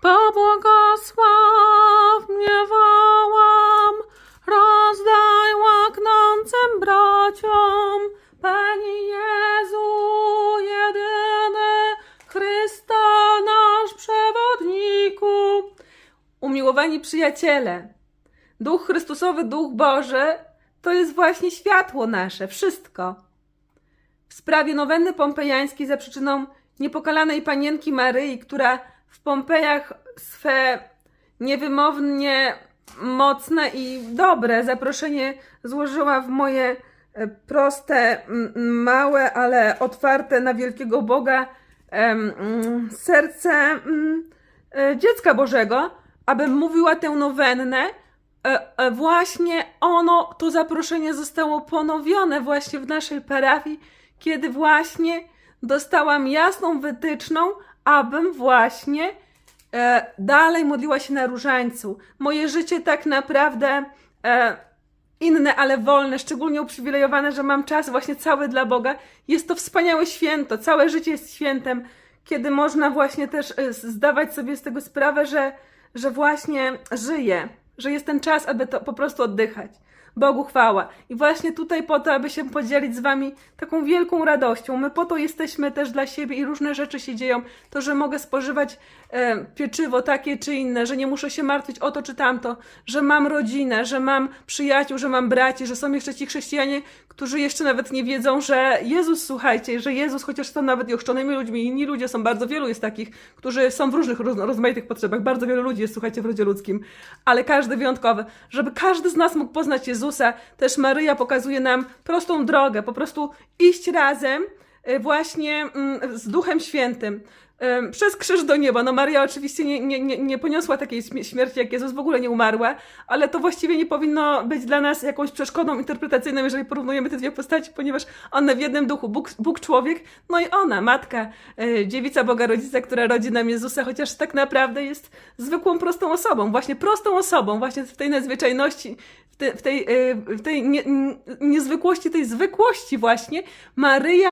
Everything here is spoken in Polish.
Pobłogosław mnie wołam, rozdaj łaknącym braciom, Pani Jezu, jedyny, Chryste nasz przewodniku. Umiłowani przyjaciele, Duch Chrystusowy, Duch Boży, to jest właśnie światło nasze, wszystko. W sprawie nowenny pompejańskiej za przyczyną niepokalanej panienki Maryi, która w Pompejach swe niewymownie mocne i dobre zaproszenie złożyła w moje e, proste, małe, ale otwarte na wielkiego Boga serce e, dziecka Bożego, abym mówiła tę nowennę, e, właśnie ono, to zaproszenie zostało ponowione właśnie w naszej parafii, kiedy właśnie dostałam jasną wytyczną, abym właśnie e, dalej modliła się na różańcu. Moje życie tak naprawdę e, inne, ale wolne, szczególnie uprzywilejowane, że mam czas właśnie cały dla Boga. Jest to wspaniałe święto, całe życie jest świętem, kiedy można właśnie też e, zdawać sobie z tego sprawę, że, że właśnie żyję, że jest ten czas, aby to po prostu oddychać. Bogu chwała. I właśnie tutaj po to, aby się podzielić z Wami taką wielką radością. My po to jesteśmy też dla siebie i różne rzeczy się dzieją. To, że mogę spożywać e, pieczywo takie czy inne, że nie muszę się martwić o to czy tamto, że mam rodzinę, że mam przyjaciół, że mam braci, że są jeszcze ci chrześcijanie, którzy jeszcze nawet nie wiedzą, że Jezus, słuchajcie, że Jezus, chociaż są nawet i ochrzczonymi ludźmi, inni ludzie są, bardzo wielu jest takich, którzy są w różnych roz, rozmaitych potrzebach, bardzo wielu ludzi jest, słuchajcie, w rodzie ludzkim, ale każdy wyjątkowy, żeby każdy z nas mógł poznać Jezusa, też Maryja pokazuje nam prostą drogę, po prostu iść razem właśnie mm, z Duchem Świętym. Ym, Przez krzyż do nieba. No Maria oczywiście nie, nie, nie, poniosła takiej śmie- śmierci jak Jezus, w ogóle nie umarła, ale to właściwie nie powinno być dla nas jakąś przeszkodą interpretacyjną, jeżeli porównujemy te dwie postaci, ponieważ one w jednym duchu, Bóg, Bóg człowiek, no i ona, matka, y, dziewica Boga Rodzica, która rodzi nam Jezusa, chociaż tak naprawdę jest zwykłą, prostą osobą, właśnie prostą osobą, właśnie w tej nadzwyczajności, w, te, w tej, y, w tej nie, niezwykłości, tej zwykłości właśnie, Maryja